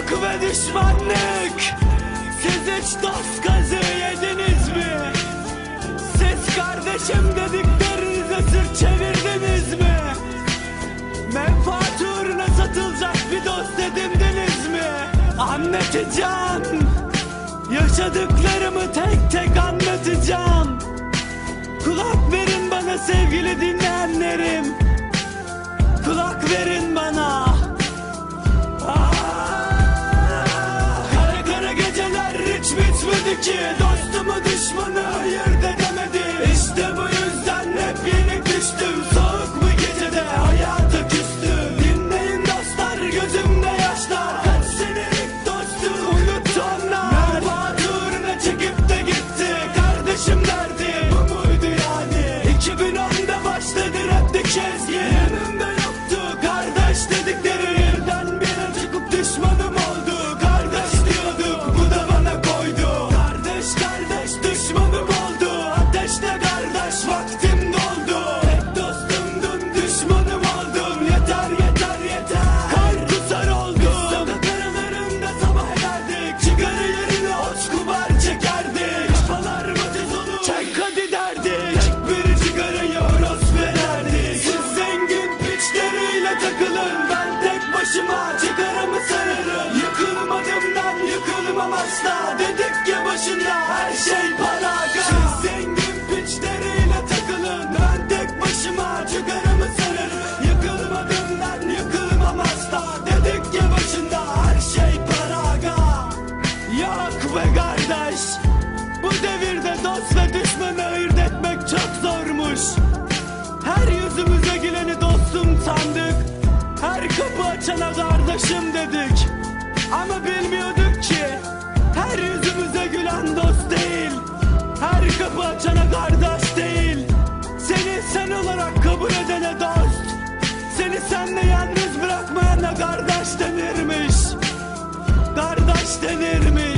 Dostluk ve düşmanlık Siz hiç dost gazı yediniz mi? Siz kardeşim dediklerinize sırt çevirdiniz mi? Menfaat uğruna satılacak bir dost edindiniz mi? Anlatacağım Yaşadıklarımı tek tek anlatacağım Kulak verin bana sevgili dinleyenlerim Kulak verin ki Dostumu düşmanı takılın Ben tek başıma çıkarımı sararım Yıkılmadımdan yıkılmam asla. Dedik ya başında her şey para. Siz zengin piçleriyle takılın. Ben tek başıma çıkarımı sararım Yıkılmadımdan yıkılmam asla. Dedik ya başında her şey para. Yok be kardeş. Bu devirde dost ve düşmanı ayırt etmek çok zormuş geçene kardeşim dedik Ama bilmiyorduk ki Her yüzümüze gülen dost değil Her kapı açana kardeş değil. Seni sen olarak kabul edene dost Seni senle yalnız bırakmayana kardeş denirmiş Kardeş denirmiş.